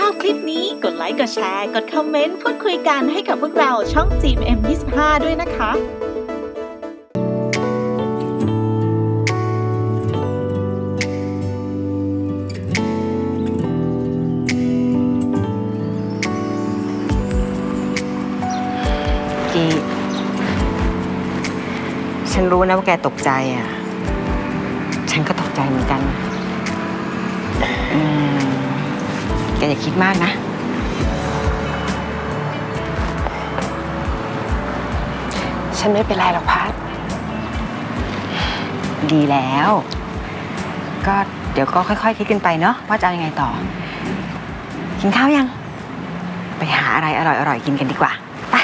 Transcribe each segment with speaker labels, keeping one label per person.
Speaker 1: ชอบคลิปนี้กดไลค์ กดแชร์ กดคอมเมนต์ พูดคุยกันให้กับพวกเราช่อง GMM25 ด้วยนะคะ
Speaker 2: กีฉันรู้นะว่าแกตกใจอะ ฉันก็ตกใจเหมือนกันอืม แกอย่าคิดมากนะ
Speaker 3: ฉันไม่เป็นไรหรอกพัด
Speaker 2: ดีแล้ว ก็เดี๋ยวก็ค่อย ๆ คิดกันไปเนาะว่าจะเอายังไงต่อ กินข้าวยัง ไปหาอะไรอร่อย ๆ กินกันดีกว่าไป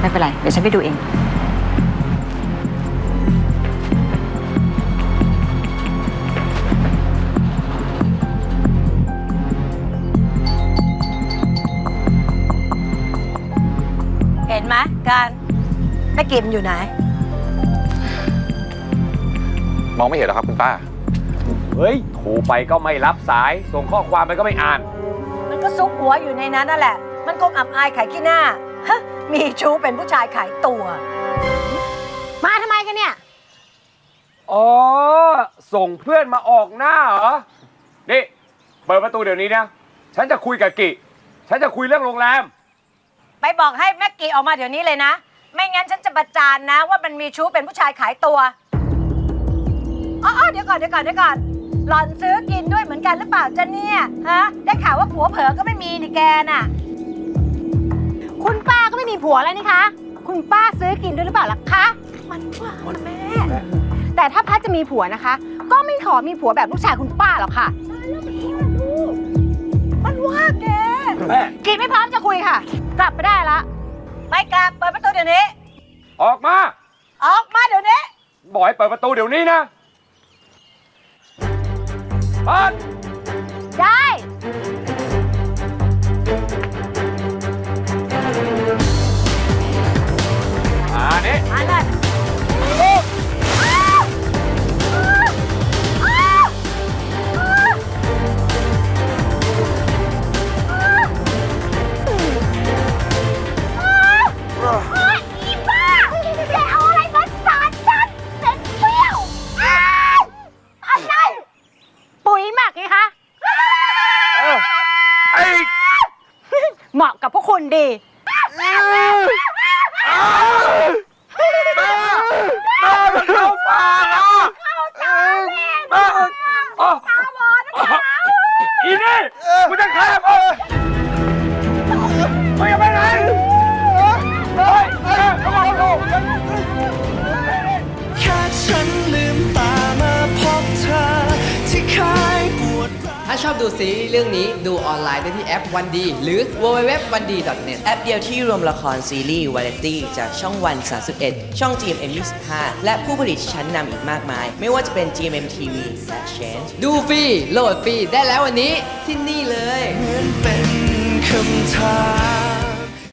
Speaker 2: ไม่เป็นไร เดี๋ยวฉันไปดูเอง
Speaker 3: ห็นไหมการแม่กิมอยู่ไหน
Speaker 4: มองไม่เห็นหรอครับคุณป้า
Speaker 5: เฮ้ยโทรไปก็ไม่รับสาย ส่งข้อความไปก็ไม่อ่าน
Speaker 3: มันก็ซุกหัวอยู่ในนั้นนั่นแหละ มันคงอับอายขายขี้หน้าฮะมีชู้เป็นผู้ชายขายตัว มาทำไมกันเนี่ย
Speaker 5: อ๋อ ส่งเพื่อนมาออกหน้าเหรอ นี่ เปิดประตูเดี๋ยวนี้นะ ฉันจะคุยกับกิ ฉันจะคุยเรื่องโรงแรม
Speaker 3: ไปบอกให้แม่กีออกมาเดี๋ยวนี้เลยนะ ไม่งั้นฉันจะประจานนะ ว่ามันมีชู้เป็นผู้ชายขายตัวอ๋อๆเดี๋ยวก่อนเดี๋ยวก่อนเดี๋ยวก่อนหล่อนซื้อกินด้วยเหมือนกันหรือเปล่าจ๊ะเนี่ยฮะได้ข่าวว่าผัวเผลอก็ไม่มีนี่แกน่ะ
Speaker 6: คุณป้าก็ไม่มีผัวแล้วนี่คะ คุณป้าซื้อกินด้วยหรือเปล่าล่ะคะ
Speaker 3: มันว่าแม่
Speaker 6: แต่ถ้าพัดจะมีผัวนะคะ ก็ไม่ขอมีผัวแบบลูกชายคุณป้าหรอกค่ะ
Speaker 3: มันว่าแก
Speaker 5: แม่
Speaker 6: กินไม่พร้อมจะคุยค่ะ กลับไปได้ละ
Speaker 3: ไม่กลับเปิดประตูเดี๋ยวนี้
Speaker 5: ออกมา
Speaker 3: ออกมาเดี๋ยวนี้
Speaker 5: บอกให้เปิดประตูเดี๋ยวนี้นะเปิด
Speaker 6: ได้
Speaker 3: เห
Speaker 6: มาะกับพวกคุณดี
Speaker 5: แม่มันเข้าปากอะแม่อ๋ออีนี่กูจะฆ่ามึงมึง
Speaker 7: ถ้าชอบดูซีรีส์เรื่องนี้ดูออนไลน์ได้ที่แอปวันดีหรือ www.1d.net
Speaker 8: แอปเดียวที่รวมละครซีรีส์วาไรตี้จากช่องวัน 31 ช่อง GMM 25และผู้ผลิตชั้นนำอีกมากมาย ไม่ว่าจะเป็น GMM TV และ Change
Speaker 7: ดูฟรีโหลดฟรีได้แล้ววันนี้ที่นี่เลย
Speaker 9: เหมือนเป็นคำถาม